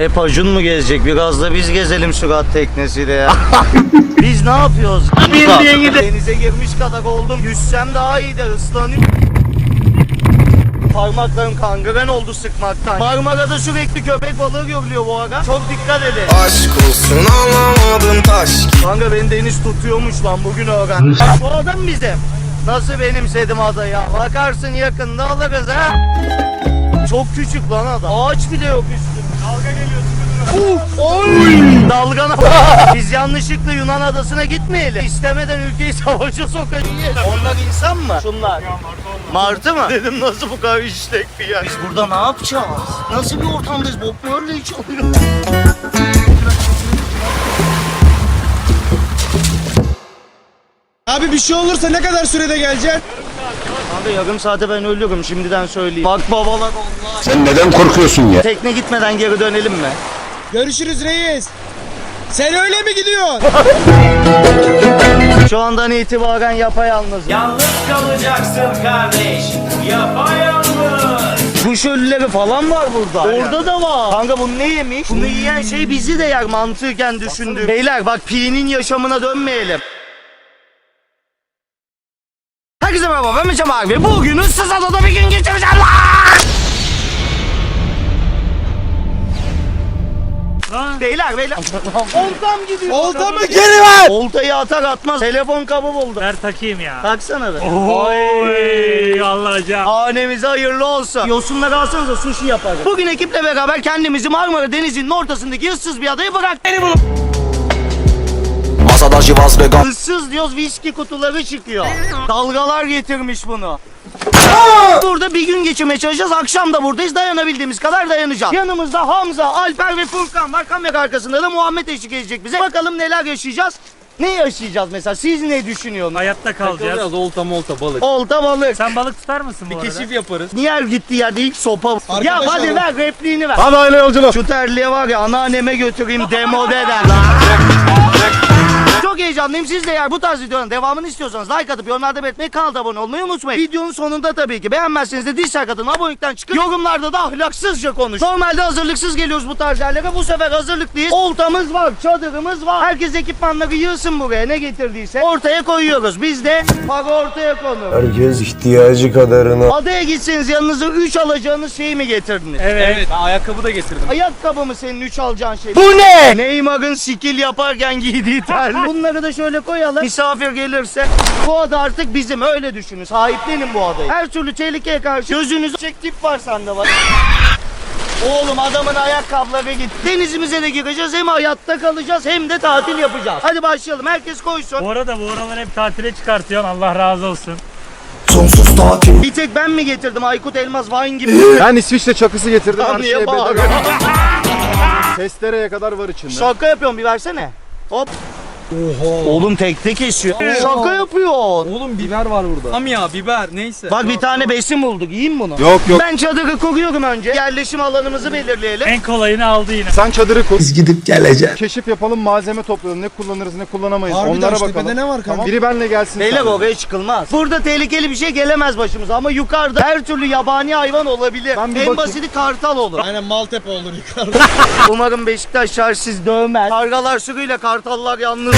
Hep Acun mu gezecek? Biraz da biz gezelim sürat teknesiyle ya. biz ne yapıyoruz? Bildiğin. Denize girmiş kadar oldum. Yüzsem daha iyi de ıslanıyorum. Parmaklarım kangren oldu sıkmaktan. Marmara'da sürekli köpek balığı görülüyor bu ara. Çok dikkat edin. Aşk olsun anlamadın taş Kanka beni deniz tutuyormuş lan bugün öğrendim. Bu adam bizim. Nasıl benimsedim adayı? Bakarsın yakında alırız ha. Çok küçük lan adam. Ağaç bile yok üstünde. Uf, oy! Dalgana Biz yanlışlıkla Yunan adasına gitmeyelim. İstemeden ülkeyi savaşa sokacağız. Onlar insan mı? Şunlar. Martı mı? Dedim nasıl bu kadar işlek bir yer? Biz burada ne yapacağız? Nasıl bir ortamdayız? Bob Marley çalıyor. Abi bir şey olursa ne kadar sürede geleceksin? Abi yarım saate ben ölüyorum şimdiden söyleyeyim. Bak babalar onlar. Sen neden korkuyorsun ya? Tekne gitmeden geri dönelim mi? Görüşürüz reis. Sen öyle mi gidiyorsun? Şu andan itibaren yapayalnız. Yalnız kalacaksın kardeş. Yapayalnız. Kuş ölüleri falan var burada. Orada da var. Kanka bunu ne yemiş? Bunu yiyen şey bizi de yer mantıken düşündüm. Beyler bak Pi'nin yaşamına dönmeyelim. Herkese merhaba ben Meçem abi. Bugün ıssız adada bir gün geçireceğim Beyler beyler. Oltam gidiyor. Olta mı geri ver? Oltayı atar atmaz. Telefon kabı buldu. Ver takayım ya. Taksana be. Oy Allah'ım. Hanemize hayırlı olsun. Yosunları alsanıza sushi yaparız. Bugün ekiple beraber kendimizi Marmara Denizi'nin ortasındaki ıssız bir adaya bıraktık. Beni bulun. Masada Jivas ve Gam Issız diyoruz viski kutuları çıkıyor. Dalgalar getirmiş bunu. Burada bir gün geçirmeye çalışacağız. Akşam da buradayız. Dayanabildiğimiz kadar dayanacağız. Yanımızda Hamza, Alper ve Furkan var. Kamera arkasında da Muhammed eşlik edecek bize. Bakalım neler yaşayacağız. Ne yaşayacağız mesela? Siz ne düşünüyorsunuz? Hayatta kalacağız. olta molta balık. Olta balık. Sen balık tutar mısın bu arada? Keşif yaparız. Niye gittiği yerde ilk sopa? ya Arkadaşlar- hadi ver repliğini ver. Hadi aile yolculuk. Şu terliğe var ya anneanneme götüreyim demo der. Çok heyecanlıyım. Siz de eğer bu tarz videoların devamını istiyorsanız like atıp yorumlarda belirtmeyi kanalda abone olmayı unutmayın. Videonun sonunda tabii ki beğenmezseniz de dislike atın abonelikten çıkın. Yorumlarda da ahlaksızca konuş. Normalde hazırlıksız geliyoruz bu tarz yerlere. Bu sefer hazırlıklıyız. Oltamız var, çadırımız var. Herkes ekipmanları yığsın buraya ne getirdiyse. Ortaya koyuyoruz. Biz de para ortaya konur. Herkes ihtiyacı kadarını Adaya gitseniz yanınıza 3 alacağınız şeyi mi getirdiniz? Evet. Evet ben ayakkabı da getirdim. Ayakkabı mı senin 3 alacağın şey? Bu ne? Neymar'ın skill yaparken giydiği terlik. Bunları da şöyle koyalım. Misafir gelirse bu ada artık bizim öyle düşünün. Sahiplenin bu adayı. Her türlü tehlikeye karşı gözünüzü çek tip var sende var. Oğlum adamın ayakkabıları gitti. Denizimize de gireceğiz hem hayatta kalacağız hem de tatil yapacağız. Hadi başlayalım herkes koysun. Bu arada bu aralar hep tatile çıkartıyorsun. Allah razı olsun. Sonsuz tatil Bir tek ben mi getirdim Aykut Elmas Vine gibi? Ben İsviçre çakısı getirdim her niye şeye bağırıyorsun? bedava. Testereye kadar var içinde. Şaka yapıyorum bir versene. Hop. Oğlum tekte kesiyor. Şaka yapıyorsun. Oğlum biber var burada. Tam ya biber neyse. Bak bir tane besin bulduk. Yiyeyim bunu. Yok yok. Ben çadırı kuruyorum önce. Yerleşim alanımızı belirleyelim. En kolayını aldı yine. Sen çadırı kur. Biz gidip geleceğiz Keşif yapalım malzeme toplayalım. Ne kullanırız ne kullanamayız. Harbiden Onlara şu bakalım. ne var kanka? Tamam. Biri benle gelsin. Beyler sadece. oraya çıkılmaz. Burada tehlikeli bir şey gelemez başımıza ama yukarıda her türlü yabani hayvan olabilir. Ben bir en bakayım. basiti kartal olur. Aynen Maltepe olur yukarıda. Umarım Beşiktaşlar siz dövmez. Kargalar sürüyle kartallar yalnız.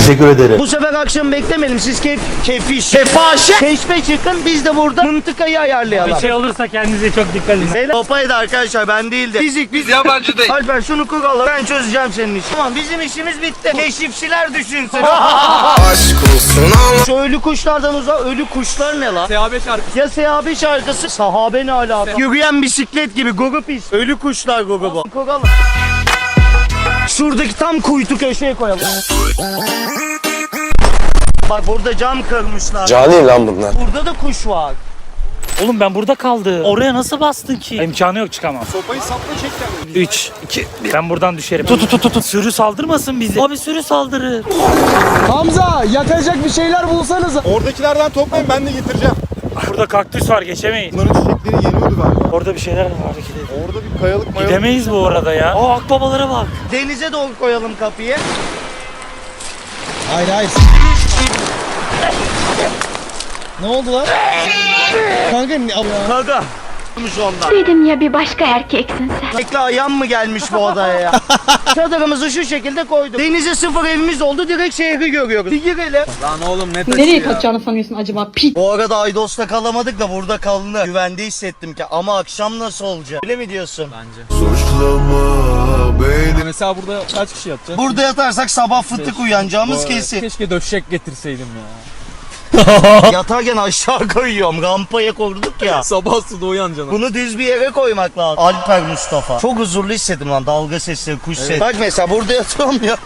Teşekkür ederim. Bu sefer akşam beklemeyelim. Siz kef, kefiş, kefaşe, keşfe çıkın. Biz de burada mıntıkayı ayarlayalım. Bir şey olursa kendinize çok dikkat edin. Beyler topaydı arkadaşlar ben değildi. Fizik biz yabancı değil. Alper şunu kuralım ben çözeceğim senin işini. Tamam bizim işimiz bitti. Keşifçiler düşünsün. Aşk olsun anlamadın Şu ölü kuşlardan uzak ölü kuşlar ne lan? TAB şarkısı. Ya sehabe şarkısı sahabe ne alaka? Yürüyen bisiklet gibi grup is. Ölü kuşlar grubu. Kuralım. Şuradaki tam kuytu köşeye koyalım. Bak burada cam kırmışlar. Cani lan bunlar. Burada da kuş var. Oğlum ben burada kaldım. Oraya nasıl bastın ki? İmkanı yok çıkamam. Sopayı sapla çek kendini. 3, 2, 1. Ben buradan düşerim. Tut tut tut tut. Sürü saldırmasın bizi. Abi sürü saldırır. Hamza yakacak bir şeyler bulsanız. Oradakilerden toplayın ben de getireceğim. Burada kaktüs var geçemeyiz. Bunların çiçekleri yeniyordu galiba. Orada bir şeyler var hareket ediyor. Orada bir kayalık mayalık. Gidemeyiz bu arada ya. Aa akbabalara bak. Denize doğru koyalım kapıyı. Hayır hayır. Ne oldu lan? Kanka ne- Kanka ondan. Dedim ya bir başka erkeksin sen. Bekle ayağım mı gelmiş bu odaya ya? Çadırımızı şu şekilde koyduk. Denize sıfır evimiz oldu direkt şehri görüyoruz. Bir girelim. Lan oğlum ne taşı Nereye ya. kaçacağını sanıyorsun acaba? Pit. Bu arada Aydos'ta kalamadık da burada kalındı. Güvende hissettim ki ama akşam nasıl olacak? Öyle mi diyorsun? Bence. Mesela burada kaç kişi yatacak? Burada yatarsak sabah fıtık uyanacağımız kesin. Keşke döşek getirseydim ya. Yatarken aşağı koyuyorum. Rampaya koyduk ya. Sabah suda uyanacaksın. Bunu düz bir yere koymak lazım. Alper Mustafa. Çok huzurlu hissettim lan. Dalga sesleri, kuş sesi. Bak mesela burada yatıyorum ya.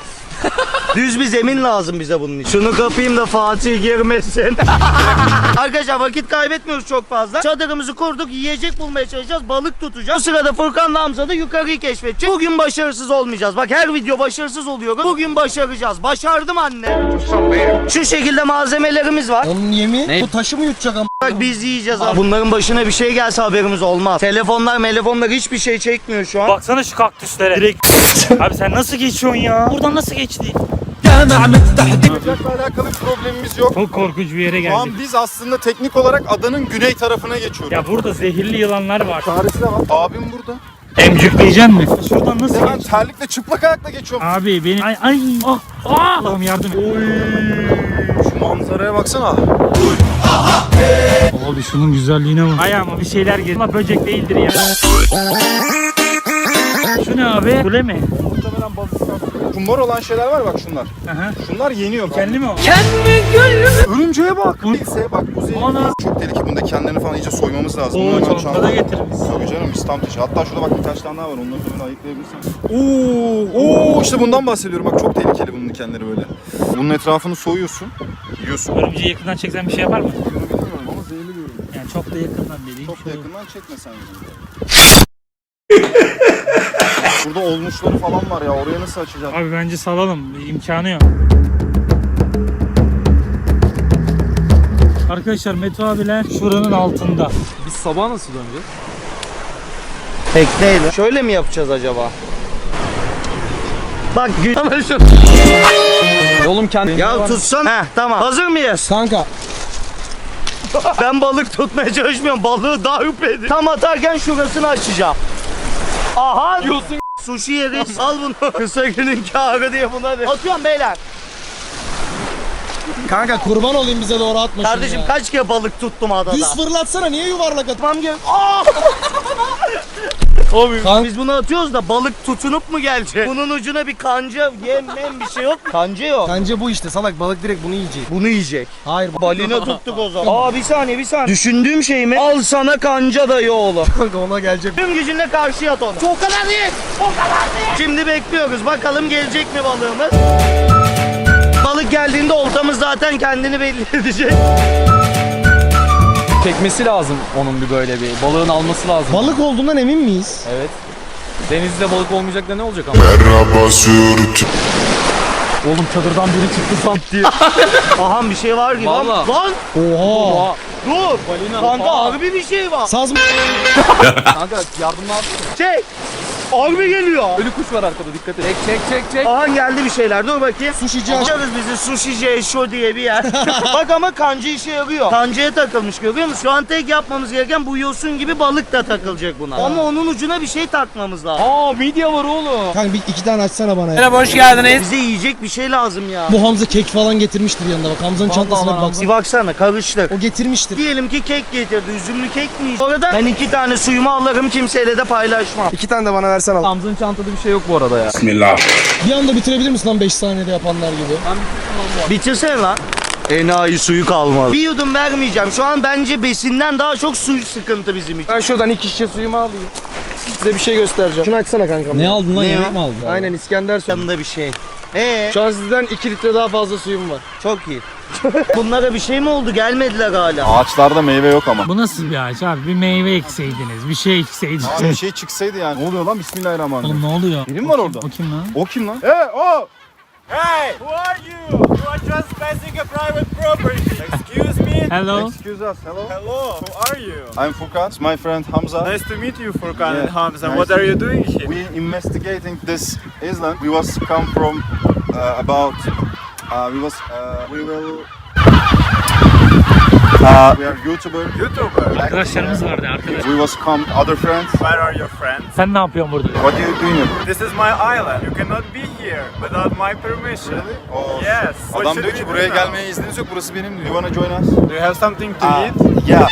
Düz bir zemin lazım bize bunun için. Şunu kapayım da Fatih girmesin. Arkadaşlar vakit kaybetmiyoruz çok fazla. Çadırımızı kurduk. Yiyecek bulmaya çalışacağız. Balık tutacağız. O sırada Furkan'la Hamza da yukarıyı keşfedecek. Bugün başarısız olmayacağız. Bak her video başarısız oluyoruz. Bugün başaracağız. Başardım anne. Şu şekilde malzemelerimiz var. Onun yemi Ne? bu taşı mı yutacak ama? Bak biz yiyeceğiz abi. Bunların başına bir şey gelse haberimiz olmaz. Telefonlar, telefonlar hiçbir şey çekmiyor şu an. Baksana şu kaktüslere. Direkt. Abi sen nasıl geçiyorsun ya? Buradan nasıl geçti? Alakalı bir problemimiz yok. Çok korkunç bir yere Şu geldik. an biz aslında teknik olarak adanın güney tarafına geçiyoruz. Ya burada zehirli yılanlar var. Tarihine bak. Abim burada. Emcükleyecek mi? Şuradan nasıl ben terlikle çıplak ayakla geçiyorum. Abi beni... Ay ay. Ah, ah. Allah'ım yardım et. Şu manzaraya baksana. Abi şunun güzelliğine bak. Ayağıma bir şeyler geldi. Ama böcek değildir ya. Şu ne abi? Kule mi? Muhtemelen balık istasyonu. Kumbar olan şeyler var bak şunlar. Aha. Şunlar yeniyor. Kendi mi o? Örümceğe bak. Neyse bak bu zehirli. Ana. Çok tehlikeli. Bunda kendilerini falan iyice soymamız lazım. Oo çantada getiririz. Tabii canım taşı. Hatta şurada bak birkaç tane daha var. Onları da böyle ayıklayabilirsin. Oo, oo işte bundan bahsediyorum. Bak çok tehlikeli bunun dikenleri böyle. Bunun etrafını soyuyorsun. Yiyorsun. Örümceği yakından çeksen bir şey yapar mı? Bunu bilmiyorum ama zehirli bir ürün. Yani çok da yakından dediğim Çok da yakından çekmesen. Burada olmuşları falan var ya. Oraya nasıl açacağız? Abi bence salalım. İmkanı yok. Arkadaşlar Meto abiler şuranın altında. Biz sabah nasıl döneceğiz? Tekneyle. Şöyle mi yapacağız acaba? Bak gü- Ama şu- Oğlum kendi. Ya tutsan. Heh tamam. Hazır mıyız? Kanka Ben balık tutmaya çalışmıyorum. Balığı darp edin. Tam atarken şurasını açacağım. Aha. Diyorsun. Sushi yeriz. Al bunu. Kısa günün kârı diye buna de. Atıyorum beyler. kanka kurban olayım bize doğru atma şunu Kardeşim ya. kaç kere balık tuttum adada. Düz fırlatsana niye yuvarlak at? Atmam gerek. Aa! Abi. Kan Biz bunu atıyoruz da balık tutunup mu gelecek? Bunun ucuna bir kanca, yem, mem bir şey yok mu? Kanca yok. Bence bu işte salak balık direkt bunu yiyecek. Bunu yiyecek. Hayır Balina tuttuk o zaman. Aa bir saniye bir saniye. Düşündüğüm şey mi? Al sana kanca dayı oğlum. kanka ona gelecek. Tüm gücünle karşıya at onu. O kadar değil. O kadar değil. Şimdi bekliyoruz. Bakalım gelecek mi balığımız? Balık geldiğinde oltamız zaten kendini belli edecek. Çekmesi lazım onun bir böyle bir. Balığın alması lazım. Balık olduğundan emin miyiz? Evet. Denizde balık olmayacak da ne olacak ama? Oğlum çadırdan biri çıktı sanki. Aha bir şey var gibi. Vallahi. Lan Oha. Oha. dur. Balina. Kanka harbi bir şey var. Saz mı? Kanka yardım lazım. Çek. Harbi geliyor. Ölü kuş var arkada dikkat et. Çek çek çek çek. Aha geldi bir şeyler. Dur bakayım. Sushici aç. Açarız bizi Sushi Eşo diye bir yer. Bak ama kanca işe yarıyor. Kancaya takılmış görüyor musun? Şu an tek yapmamız gereken bu yosun gibi balık da takılacak buna. Ama onun ucuna bir şey takmamız lazım. Aa midye var oğlum. Kanka bir iki tane açsana bana ya. Merhaba hoş geldiniz. Bize yiyecek bir şey lazım ya. Bu Hamza kek falan getirmiştir yanında bak. Hamza'nın çantasına bir baksana. Bir baksana karıştır. O getirmiştir. Diyelim ki kek getirdi. Üzümlü kek mi? Bu arada ben iki tane suyumu alırım kimseyle de paylaşmam. İki tane de bana versen al. Hamza'nın çantada bir şey yok bu arada ya. Bir anda bitirebilir misin lan 5 saniyede yapanlar gibi? Bitirsene lan. Enayi suyu kalmadı. Bir yudum vermeyeceğim. Şu an bence besinden daha çok suyu sıkıntı bizim için. Ben şuradan iki şişe suyumu alayım. Size bir şey göstereceğim. Şunu açsana kankam. Ne aldın lan Ne yemek mi aldın? Aynen İskender suyu. Yanında bir şey. Ee, Şu an sizden 2 litre daha fazla suyum var. çok iyi. Bunlara bir şey mi oldu? Gelmediler hala. Ağaçlarda meyve yok ama. Bu nasıl bir ağaç abi? Bir meyve ekseydiniz. Bir şey ekseydiniz. Abi bir şey çıksaydı yani. Ne oluyor lan? Bismillahirrahmanirrahim. Oğlum ne oluyor? Biri mi var orada? O kim lan? O kim lan? Ee o! Hey, who are you? You are trespassing a private property. Excuse me? Hello. Excuse us. Hello. Hello, who are you? I'm Furkan. It's my friend Hamza. Nice to meet you, Furkan Yeah, and Hamza. nice What are you doing here? We're investigating this island. We was come from uh, about. Uh, we was. Uh, we will. Uh, we are YouTuber. YouTuber. Arkadaşlarımız vardı arkadaş. We was come other friends. Where are your friends? Sen ne yapıyorsun burada? What are you doing here? This is my island. You cannot be here without my permission. Oh. Yes. What Adam diyor ki do buraya now? gelmeye izniniz yok. Burası benim diyor. You wanna join us? Do you have something to eat? Yeah.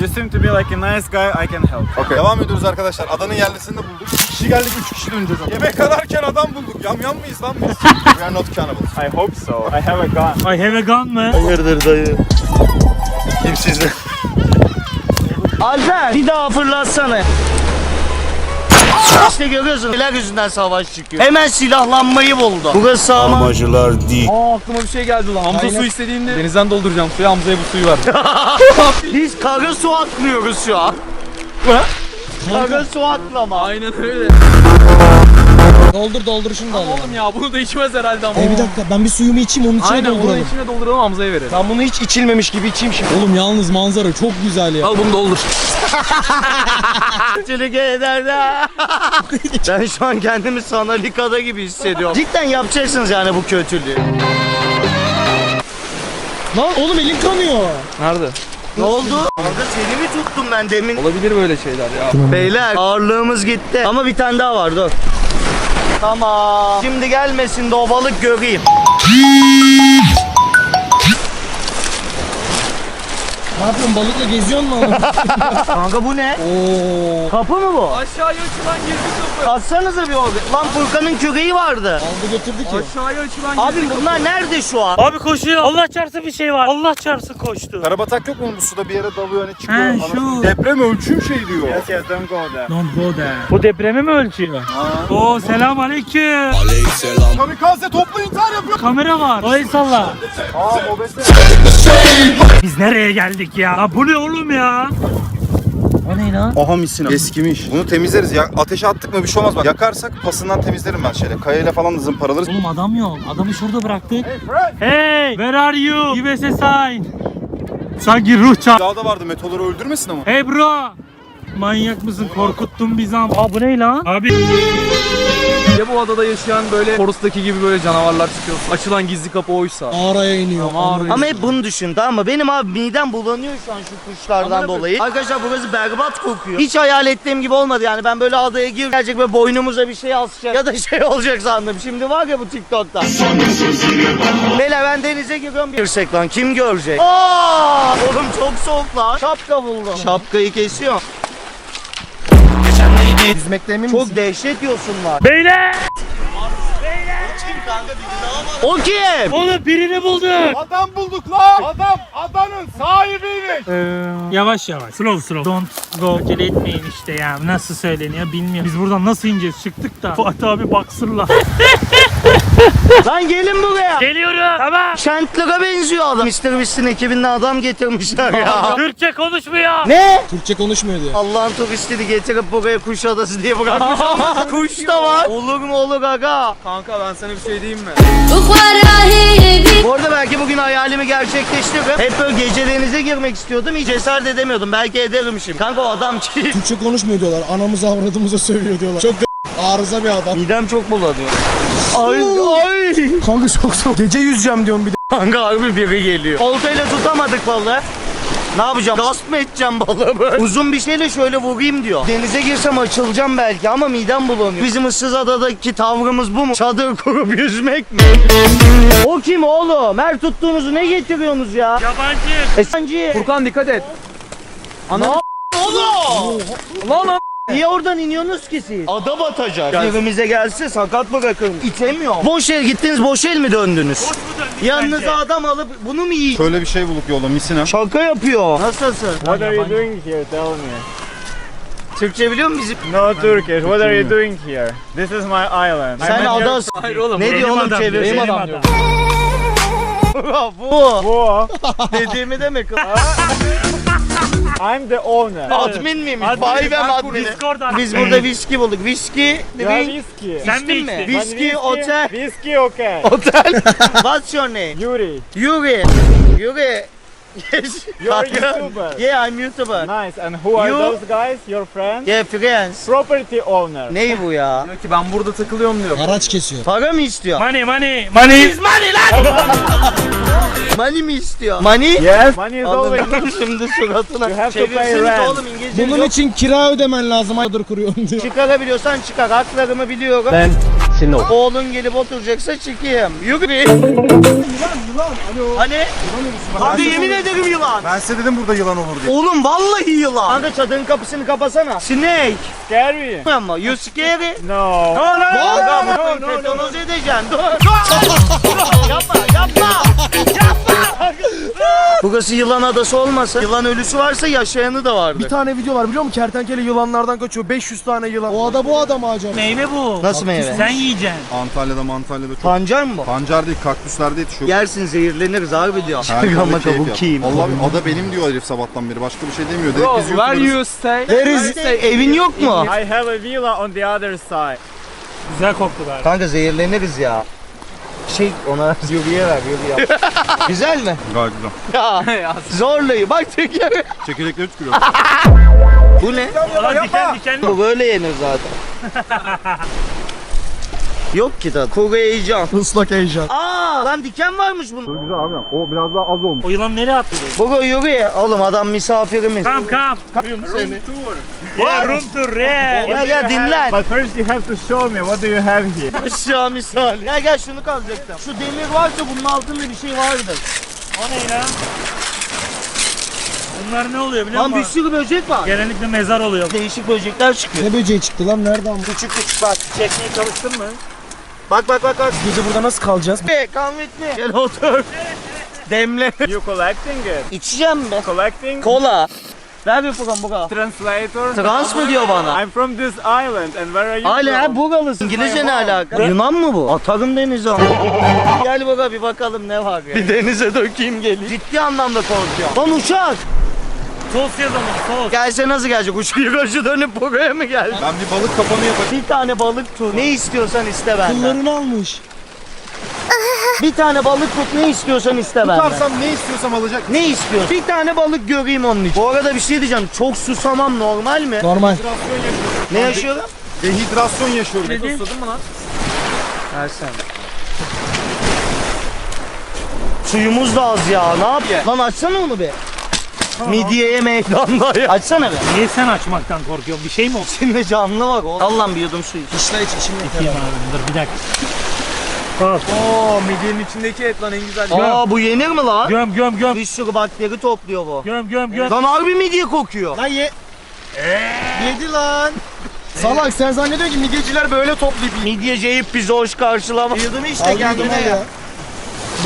You seem to be like a nice guy. I can help. Okay. Devam ediyoruz arkadaşlar. Adanın yerlisini de bulduk. Kişi geldik, üç kişi döneceğiz. ama. Yemek ararken adam bulduk. Yam yam mıyız lan biz? We are not cannibals. I hope so. I have a gun. Ay have a gun mı? Hayırdır dayı? Kimsizler. Alper bir daha fırlatsana. İşte görüyorsun silah yüzünden savaş çıkıyor. Hemen silahlanmayı buldu. Burası sağma. Aa aklıma bir şey geldi lan. Hamza su istediğinde denizden dolduracağım suyu Hamza'ya bu suyu ver. Biz kara su atmıyoruz şu an. Kara su atlama. Aynen öyle. Doldur doldur şunu da alalım. Oğlum ya bunu da içmez herhalde ama. E bir dakika ben bir suyumu içeyim onun içine Aynen bunu da dolduralım. içine dolduralım Hamza'ya verelim. Ben bunu hiç içilmemiş gibi içeyim şimdi. Oğlum yalnız manzara çok güzel ya. Al bunu doldur. Kötülük eder de. ben şu an kendimi Sanalika'da gibi hissediyorum. Cidden yapacaksınız yani bu kötülüğü. Lan oğlum elim kanıyor. Nerede? Ne oldu? Kanka seni mi tuttum ben demin? Olabilir böyle şeyler ya. Beyler ağırlığımız gitti. Ama bir tane daha var dur. Tamam. Şimdi gelmesin de o balık göreyim. Ne yapıyorsun balıkla geziyorsun mu oğlum? Kanka bu ne? Oo. Kapı mı bu? Aşağıya açılan gizli kapı. Atsanıza bir orada. Lan Furkan'ın küreği vardı. Aldı götürdü ki. Aşağıya açılan Abi bunlar nerede şu an? Abi koşuyor. Allah çarpsın bir şey var. Allah çarpsın koştu. Karabatak yok mu bu suda bir yere dalıyor hani çıkıyor. He, Anasını- şu. Deprem ölçüm şey diyor. Yes, yes. Don't go there. Don't go there. Bu depremi mi ölçüyor? Oo selam aleyküm. Kamikaze toplu intihar yapıyor. Kamera var. O el salla. Aa mobese. Biz nereye geldik ya? Ya bu ne oğlum ya? O ne lan? Aha misina. Eskimiş. Bunu temizleriz ya. Ateşe attık mı bir şey olmaz bak. Yakarsak pasından temizlerim ben şeyle. Kayayla falan da zımparalarız. Oğlum adam yok. Adamı şurada bıraktık. Hey, where are you? Give us a sign. Sanki ruh çağ. Dağda vardı metoları öldürmesin ama. Hey bro. Manyak mısın? Korkuttun bizi ama. Aa bu ne lan? Abi. Ya bu adada yaşayan böyle Forest'taki gibi böyle canavarlar çıkıyor. Açılan gizli kapı oysa. Mağaraya iniyor. Mağaraya Ama hep bunu düşün tamam mı? Benim abi midem bulanıyor şu an şu kuşlardan dolayı. Arkadaşlar burası berbat kokuyor. Hiç hayal ettiğim gibi olmadı yani. Ben böyle adaya gir gelecek ve boynumuza bir şey asacak ya da şey olacak sandım. Şimdi var ya bu TikTok'ta. Beyler ben denize giriyorum. Girsek lan kim görecek? Aa! Oğlum çok soğuk lan. Şapka buldum. Şapkayı kesiyor. Yüzmekte emin Çok dehşet yosunlar. Beyler. O kim? Oğlum birini bulduk. Adam bulduk lan. Adam adanın sahibiymiş. Ee, yavaş yavaş. Slow slow. Don't go. Acele etmeyin işte ya. Nasıl söyleniyor bilmiyorum. Biz buradan nasıl ineceğiz? Çıktık da. Fatih abi baksırla. Lan gelin buraya. Geliyorum. Tamam. Şentlere benziyor adam. Mr. Beast'in ekibinden adam getirmişler ya. Türkçe konuşmuyor. ne? Türkçe konuşmuyor diyor. Allah'ın turistini getirip buraya kuş adası diye bırakmış. kuş da var. Olur mu olur aga. Kanka ben sana bir şey diyeyim mi? Bu arada belki bugün hayalimi gerçekleştiririm. Hep böyle gece denize girmek istiyordum. Hiç cesaret edemiyordum. Belki ederim şimdi. Kanka o adam ki. Türkçe konuşmuyor diyorlar. Anamıza avradımıza sövüyor diyorlar. Çok arıza bir adam. Midem çok bulanıyor. Ay ay. Kanka çok soğuk. Gece yüzeceğim diyorum bir de. Kanka harbi biri geliyor. Oltayla tutamadık balığı. Ne yapacağım? Gasp mı edeceğim balığı böyle? Uzun bir şeyle şöyle vurayım diyor. Denize girsem açılacağım belki ama midem bulanıyor. Bizim ıssız adadaki tavrımız bu mu? Çadır kurup yüzmek mi? o kim oğlum? Her tuttuğunuzu ne getiriyorsunuz ya? Yabancı. Esancı. Furkan dikkat et. Ne Ana Oğlum! lan lan. Niye oradan iniyorsunuz ki siz? Ada batacak. Evimize gelse sakat bırakırım. İtemiyor. Boş el gittiniz boş el mi döndünüz? Boş mu döndük Yanınıza bence? adam alıp bunu mu yiyin? Şöyle bir şey bulduk yolda misina. Şaka yapıyor. Nasılsın? What are you doing here? Tell me. Türkçe biliyor musun bizim? No Turkish. What are you doing here? This is my island. Sen adasın. Hayır oğlum. Ne diyor oğlum adam, çevir? benim adam. Bu. Whoa. Dediğimi demek. I'm the owner. Admin miymiş? Admin, Vay be admini. Discord admin. Biz burada viski bulduk. Viski, drink, whiskey. Sen mi içtin? Viski, otel. Whiskey okay. Otel. What's your name? Yuri. Yuri. Yuri. Yes. You're. YouTuber. Yeah, I'm YouTuber. Nice. And who are You- those guys? Your friends? Yeah, friends. Property owner. Ney bu ya? Diyor ki ben burada takılıyorum diyor. Araç kesiyor. Para mı istiyor? Money money money. Money mi istiyor? Money? Yes. Money is always. Şimdi suratına. Have to pay Çevirseniz rent. oğlum İngilizce Bunun yok. için kira ödemen lazım. Aydır kuruyorum diye. Çıkarabiliyorsan çıkar. Haklarımı biliyorum. Ben senin ol. Oğlun gelip oturacaksa çıkayım. Yürü. Hani? Kanka yemin ederim yılan. Ben size dedim burada yılan olur diye. Oğlum vallahi yılan. Kanka çadırın kapısını kapasana. Snake. Scary. Ama you scary. No. No no no. Kanka no, tetanoz edeceksin. Dur. Dur. yapma yapma. Yapma. Burası yılan adası olmasa yılan ölüsü varsa yaşayanı da vardır. Bir tane video var biliyor musun? Kertenkele yılanlardan kaçıyor. 500 tane yılan. O ada bu ada mı acaba? Meyve bu. Nasıl meyve? Sen yiyeceksin. Antalya'da Antalya'da çok. Pancar mı bu? Pancar değil kaktüslerde yetişiyor. Yersin zehirleniriz abi diyor. Kabuk yap. kiyim. Allah ada benim diyor herif sabahtan beri. Başka bir şey demiyor. Bro, biz where YouTuber'ız. you stay? Deriz evin yok mu? I have a villa on the other side. Güzel koktu galiba. Kanka zehirleniriz ya. Şey ona yürüye ver yürüye. Güzel mi? Gayet güzel. Ya zorlayı bak teker. Çekirdekleri tükürüyor. Bu ne? Aa, diken dikenli. Bu böyle yenir zaten. Yok ki tadı. Kuru heyecan. Islak heyecan. Aa lan diken varmış bunun. güzel abi. O biraz daha az olmuş. O yılan nereye attı? Baba yürü. Oğlum adam misafirimiz. Kam kam. seni. Yeah, room tour. Yeah. Gel gel dinlen. But first you have to show me what do you have here. Aşağı misal. Gel gel şunu kazacaktım. Şu demir varsa bunun altında bir şey vardır. O ne lan? Bunlar ne oluyor biliyor Lan bir musun? sürü böcek var. Genellikle mezar oluyor. Değişik böcekler çıkıyor. Ne böceği çıktı lan? Nereden? Küçük küçük bak. Çekmeye çalıştın mı? Bak bak bak bak. Gece burada nasıl kalacağız? Be kahvetli. Gel otur. Demle. You collecting it? İçeceğim be. Collecting? Kola. Ver bir program bu Translator? Trans mı diyor bana? I'm from this island and where are you Hala from? ha buralısın. İngilizce ne alaka? Yunan mı bu? Atarım denize ama. Gel baba bir bakalım ne var ya. Bir denize dökeyim geleyim. Ciddi anlamda korkuyorum. Lan uçak. Sos yazalım sos. Gelse nasıl gelecek? Uçak yürüyüşü dönüp buraya mı geldi? Ben bir balık kapanı yapacağım. Bir tane balık tut. Ne istiyorsan iste benden. Kıllarını almış. Bir tane balık tut ne istiyorsan iste benden. Tutarsam ne istiyorsam alacak. Ne istiyorsun? Bir tane balık göreyim onun için. Bu arada bir şey diyeceğim. Çok susamam normal mi? Normal. Ne yaşıyorum? Dehidrasyon yaşıyorum. Tostladın mı lan? Versene. Suyumuz da az ya. Ne yap? Lan açsana onu be. Midyeye meydanda ya. Açsana be. Niye sen açmaktan korkuyorsun? Bir şey mi oldu? Şimdi canlı var oğlum. Allah'ım bir yudum su iç. İşle iç içim yeter. Abi dur bir dakika. Oo midyenin içindeki et lan en güzel. Aa bu yenir mi lan? Göm göm göm. Bir sürü bakteri topluyor bu. Göm göm göm. Lan harbi midye kokuyor. Lan ye. Yedi lan. Salak sen zannediyorsun ki midyeciler böyle toplayıp yiyor. Midyeci Eyüp bizi hoş karşılama. Yudum işte Al kendine al ya. ya.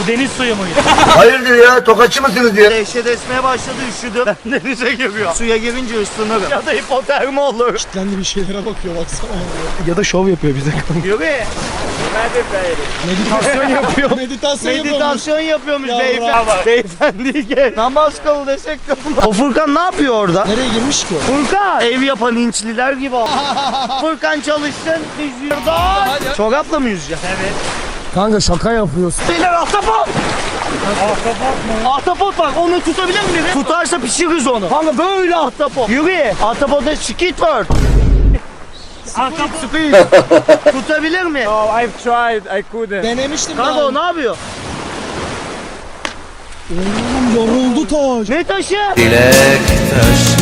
Bu deniz suyu muydu? Hayırdır ya tokatçı mısınız diye. Dehşet esmeye başladı üşüdüm. Ben denize giriyor. Suya girince ısınırım. Ya da hipotermi olur. Kitlendi bir şeylere bakıyor baksana. Ya da şov yapıyor bize. Yürü. Meditasyon yapıyor. Meditasyon yapıyor. Meditasyon yapıyormuş Ya beyefendi. Beyefendi gel. Namaz kıl desek kılmaz. O Furkan ne yapıyor orada? Nereye girmiş ki o? Furkan ev yapan inçliler gibi oldu. Furkan çalışsın biz yurda. Çorapla mı yüzeceğiz? Evet. Kanka şaka yapıyorsun. Beyler ahtapot. Ahtapot mu? Ahtapot bak onu tutabilir mi biri? Tutarsa pişiririz onu. Kanka böyle ahtapot. Yürü. Ahtapota skitward. Tutabilir mi? Oh, I've tried. I couldn't. Denemiştim Kanka o ben. ne yapıyor? Oğlum yoruldu taş. Ne taşı?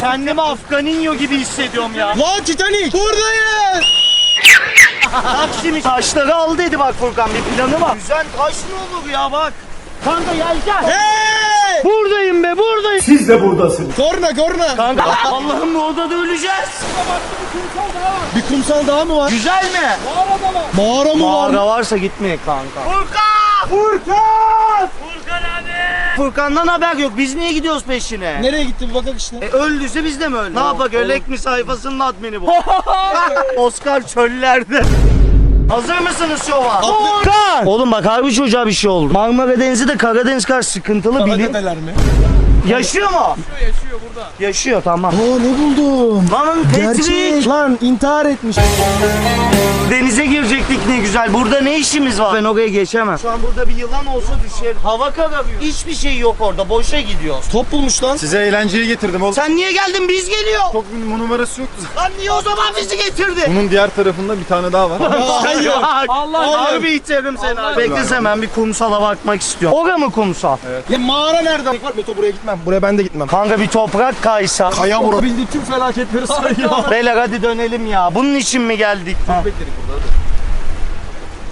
Kendimi Afganinyo gibi hissediyorum ya. Lan Titanic. Buradayız. Taksim'i taşları al dedi bak Furkan bir planı var. Güzel taş mı olur ya bak. Kanka gel gel. Hey! Buradayım be buradayım. Korna korna. Kanka Allah'ım bu odada öleceğiz. Bir kumsal daha mı var? Güzel mi? Mağara mı var? Mağara varsa gitmeye kanka. Furkan! Furkan! Furkan abi! Furkan'dan haber yok. Biz niye gidiyoruz peşine? Nereye gitti bir bakak işte. E, öldüyse biz de mi öyle? Ne yapak ölek mi sayfasının admini bu? Oscar çöllerde. Hazır mısınız şova? Furkan! Oğlum bak harbi çocuğa bir şey oldu. Marmara Denizi de Karadeniz kadar sıkıntılı bilin. Gazeteler mi? Yaşıyor mu? Yaşıyor yaşıyor burada. Yaşıyor tamam. Aa ne buldum? Lan Gerçek. Lan intihar etmiş. Denize girecektik ne güzel. Burada ne işimiz var? Ben oraya geçemem. Şu an burada bir yılan olsa düşer. Hava kararıyor. Hiçbir şey yok orada. Boşa gidiyoruz. Top bulmuş lan. Size eğlenceyi getirdim oğlum. Sen niye geldin? Biz geliyor. Çok bir numarası yoktu. Lan niye o zaman bizi getirdi? Bunun diğer tarafında bir tane daha var. Hayır. Allah Harbi iterim seni. abi. Bekle hemen bir kumsala bakmak istiyorum. Orada mı kumsal? Ya mağara nerede? Var Beto buraya gitmem. Buraya ben de gitmem. Kanka bir toprak kaysa. Kaya vura. Bildiği tüm felaketleri sayıyor. Beyler hadi dönelim ya. Bunun için mi geldik? Ha.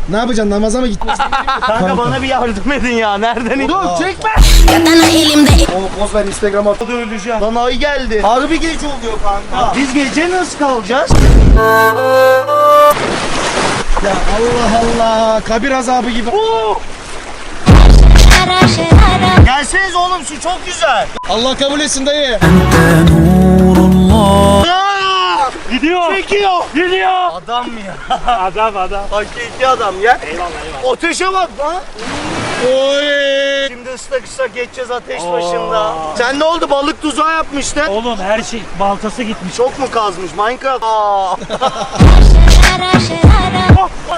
ne yapacaksın? Namaza mı gittin? Kanka bana bir yardım edin ya. Nereden Dur çekme. Oğlum poz ver Instagram'a at. da öleceğim. Lan ay geldi. Harbi gece oluyor kanka. Biz gece nasıl kalacağız? Ya Allah Allah. Kabir azabı gibi. Gelseniz oğlum su çok güzel. Allah kabul etsin dayı. Gidiyor. Çekiyor. Gidiyor. Adam ya. Adam adam. Hakiki adam ya. Eyvallah eyvallah. Ateşe bak lan. Oy. Şimdi ıslak ıslak geçeceğiz ateş başında. Sen ne oldu balık tuzağı yapmıştın? Oğlum her şey baltası gitmiş. Çok mu kazmış Minecraft? Aa.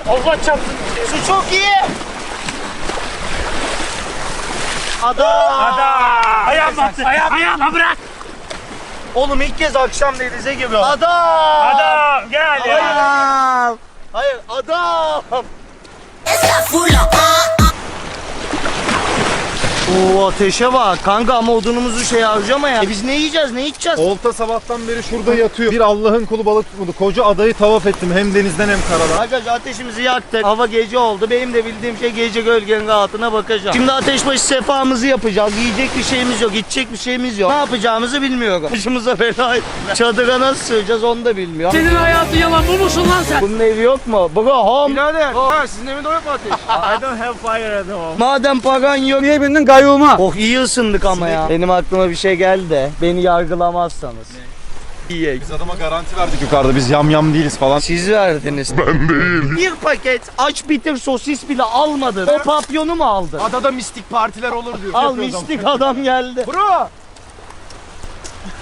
Allah çarpsın. Su çok iyi. Adam. Adam. Ayağım battı. Ayağım. Ayağım bırak. Oğlum ilk kez akşam denize giriyor. Adam. Adam gel ya. Adam. Hayır adam. Oo ateşe bak. Kanka ama odunumuzu şey harcama ya. E biz ne yiyeceğiz ne içeceğiz? Olta sabahtan beri şurada yatıyor. Bir Allah'ın kulu balık tutmadı. Koca adayı tavaf ettim hem denizden hem karadan. Arkadaşlar ateşimizi yaktık. Hava gece oldu. Benim de bildiğim şey gece gölgenin rahatına bakacağım. Şimdi ateşbaşı sefamızı yapacağız. Yiyecek bir şeyimiz yok. içecek bir şeyimiz yok. Ne yapacağımızı bilmiyorum. Başımıza bela etme. Çadıra nasıl sığacağız onu da bilmiyorum. Senin hayatın yalan bu musun lan sen? Bunun evi yok mu? Bro home. Birader. Ha, sizin evinde yok mu ateş? I don't have fire at home. Madem paran yok. Niye bindin gayyuma? Oh iyi ısındık ama ya. Benim aklıma bir şey geldi de. Beni yargılamazsanız. İyi. Biz adama garanti verdik yukarıda biz yam yam değiliz falan. Siz verdiniz. Ben değil. Bir paket aç bitir sosis bile almadın. O papyonu mu aldın? Adada mistik partiler olur diyor. Al mistik adam geldi. Bro.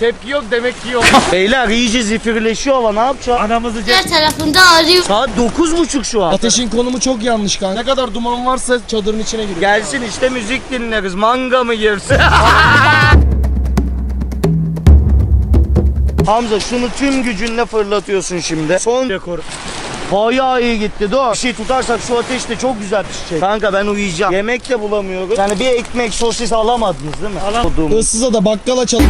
Tepki yok demek ki yok. Beyler iyice zifirleşiyor ama ne yapacağız? Anamızı Her tarafında arıyor. Saat 9.30 şu an. Ateşin konumu çok yanlış kanka. Ne kadar duman varsa çadırın içine giriyor. Gelsin işte müzik dinleriz. Manga mı girsin? Hamza şunu tüm gücünle fırlatıyorsun şimdi. Son rekor. Bayağı iyi gitti dur. Bir şey tutarsak şu ateş de çok güzel pişecek. Kanka ben uyuyacağım. Yemek de bulamıyoruz. Yani bir ekmek sosis alamadınız değil mi? Alam. Issıza da bakkala çal.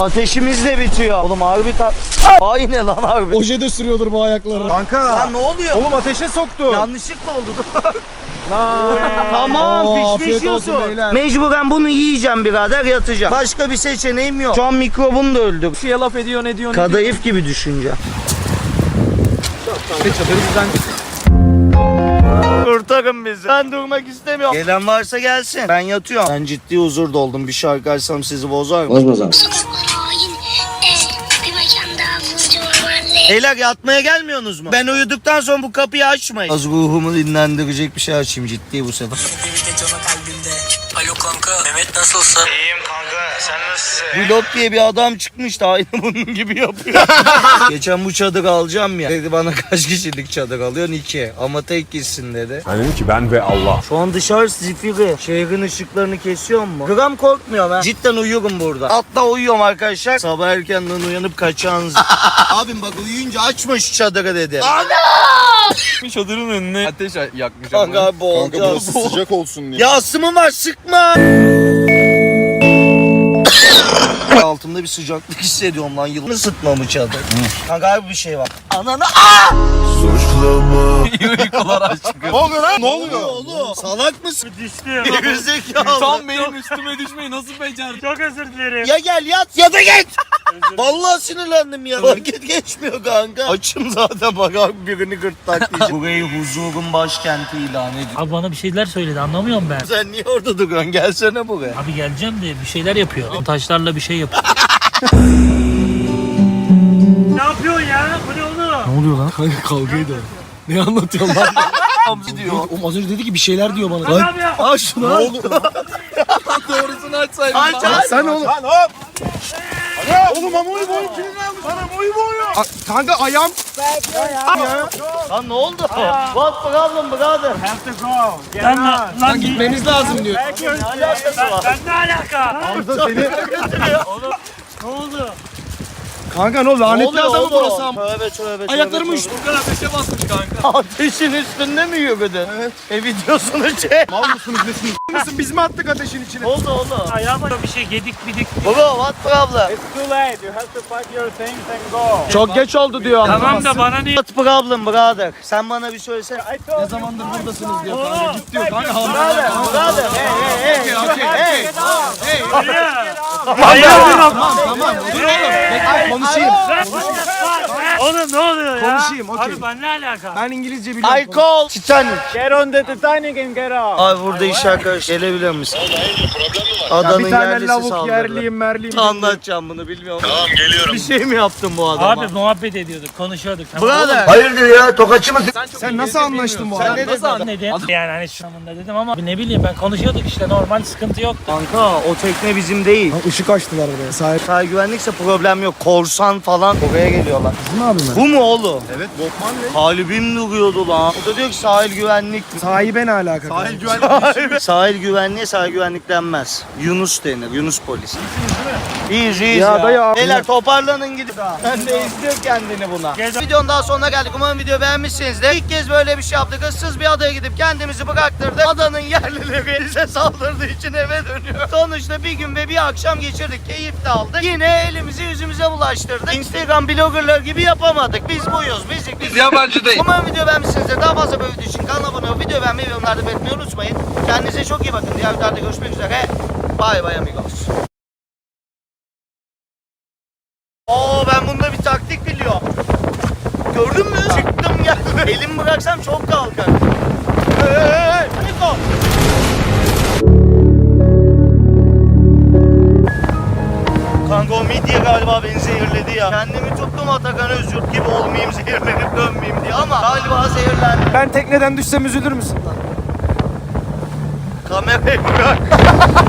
Ateşimiz de bitiyor. Oğlum harbi ta... Ay ne lan harbi. Oje de sürüyordur bu ayakları. Kanka. Lan ne oluyor? Oğlum ateşe soktu. Yanlışlıkla oldu. tamam Aa, pişmiş olsun beyler. Mecburen bunu yiyeceğim birader yatacağım. Başka bir seçeneğim yok. Şu an mikrobunu da öldür. Şeye laf ediyor ne diyor ne Kadayıf gibi düşünce. Çadırı bizden Kurtarın bizi. Ben durmak istemiyorum. Gelen varsa gelsin. Ben yatıyorum. Ben ciddi huzur doldum. Bir şarkı açsam sizi bozar mı? Fıstığı var. Beyler yatmaya gelmiyorsunuz mu? Ben uyuduktan sonra bu kapıyı açmayın. Az ruhumu dinlendirecek bir şey açayım ciddi bu sefer. Alo kanka Mehmet nasılsın? Vlog diye bir adam çıkmıştı aynı bunun gibi yapıyor. Geçen bu çadır alacağım ya. Dedi bana kaç kişilik çadır alıyorsun? İki. Ama tek gitsin dedi. Ben dedim ki ben ve Allah. Şu an dışarısı zifiri. Şehrin ışıklarını kesiyor mu? Gram korkmuyorum ha. Cidden uyuyorum burada. Hatta uyuyorum arkadaşlar. Sabah erkenden uyanıp kaçağınız. Abim bak uyuyunca açma şu çadırı dedi. Çadırın önüne ateş yakmış Kanka abi Kanka boğulacağız. burası sıcak olsun diye. Ya asımım var sıkma. Yeah. Altımda bir sıcaklık hissediyorum lan yılını sıkma mı çadır? Kanka abi bir şey var. Ananı aa! Ne oluyor lan? Ne oluyor? Oğlum salak mısın? Düştü. Gerizekalı. Tam benim üstüme düşmeyi nasıl becerdin? Çok özür dilerim. Ya gel yat ya da git. Vallahi sinirlendim ya. Vakit geçmiyor kanka. Açım zaten bak abi birini gırtlaklayacak. Burayı huzurun başkenti ilan ediyor. Abi bana bir şeyler söyledi anlamıyorum ben. Sen niye orada duruyorsun? Gelsene buraya. Abi geleceğim de bir şeyler yapıyor. Taşlarla bir şey yapıyor. Ne yapıyorsun ya? Bu ne oğlum? Ne oluyor lan? Kanka kavga ediyor. Ne anlatıyorsun lan? Hamsi diyor. Oğlum az önce dedi ki bir şeyler diyor bana. Ne yapıyor? Aç şunu. Ne oldu? Doğrusunu açsaydın. Aç aç. Sen oğlum. Lan hop. Oğlum ama oyu boyu kilini aldı. Bana boyu boyu. Kanka ayağım. Lan ne oldu? What problem brother? Have to go. Get Lan, lan, lan Gitmeniz lazım diyor. Back your Ben, ben ne alaka? Ne oldu? Kanka ne oldu? Ne Lanetli adamı oğlum? burası ama. Tövbe tövbe tövbe. Ayaklarımı. Bu kadar ateşe basmış kanka. Ateşin üstünde mi yürüdün? Evet. E videosunu çek. Mal mısınız nesiniz? Mısın? Biz mi attık ateşin içine? oldu oldu. Ayağıma bir şey yedik bidik. Bro what problem? It's too late. You have to pack your things and go. Çok geç oldu diyor. Tamam da bana niye? What problem brother? Sen bana bir söylesene. I told Ne zamandır buradasınız diyor kanka. Git diyor kanka. Brother, brother. Hey hey hey. Okey okey okey. Ayağım. Tamam tamam. Dur oğlum. Bekle konuşayım. Oğlum ne oluyor ya? Konuşayım, okey. Abi ben ne alaka? Ben İngilizce biliyorum. I call Titanic. Get on the Titanic and get off. Abi burada iş arkadaş gelebilir misin? Adanın Bir tane yerlisi lavuk saldırdı. yerliyim merliyim. Anlatacağım bunu bilmiyorum. Tamam geliyorum. Bir şey mi yaptın bu adama? Abi muhabbet ediyorduk, konuşuyorduk. Tamam. Brother. Hayırdır ya tokatçı mısın? Sen nasıl anlaştın bu Sen ne dedin? Ne dedim? Yani hani şu anlamda dedim ama ne bileyim ben konuşuyorduk işte normal sıkıntı yok. Kanka o tekne bizim değil. Işık açtılar buraya. Sahip. Sahil güvenlikse problem yok. Korsan falan oraya geliyorlar. Bizim abi mi? Bu mu oğlum? Evet Botman ve Kalbim duruyordu lan. O da diyor ki sahil güvenlik. Sahibe ne alaka? sahil güvenlik sahil güvenliğe sahil güvenlik denmez. Yunus denir. Yunus polis. İyiyiz iyiyiz Ya ya. abi. Beyler toparlanın gidin. Ben de izliyorum kendini buna. Videonun daha sonuna geldik. Umarım video beğenmişsinizdir. İlk kez böyle bir şey yaptık. Issız bir adaya gidip kendimizi bıraktırdık. Adanın yerlileri bize saldırdığı için eve dönüyor. Sonuçta bir gün ve bir akşam geçirdik. Keyif de aldık. Yine elimizi yüzümüze bulaştırdık. Instagram bloggerlar gibi yapamadık. Biz buyuz. Biz, biz Yabancı değil. Umarım video beğenmişsinizdir. Daha fazla böyle video için kanala abone olup video beğenmeyi ve yorumlarda belirtmeyi unutmayın. Kendinize çok iyi bakın. Diğer videolarda görüşmek üzere. Bye bye amigos. Oo ben bunda bir taktik biliyorum. Gördün mü? Çıktım geldim. Elimi bıraksam çok kalkar. Hey, hey, hey, Niko. Kanka o midye galiba beni zehirledi ya. Kendimi Atakan Özgürt gibi olmayayım zehirlenip dönmeyeyim diye ama galiba zehirlendim. Ben tekneden düşsem üzülür müsün? Kamerayı bırak.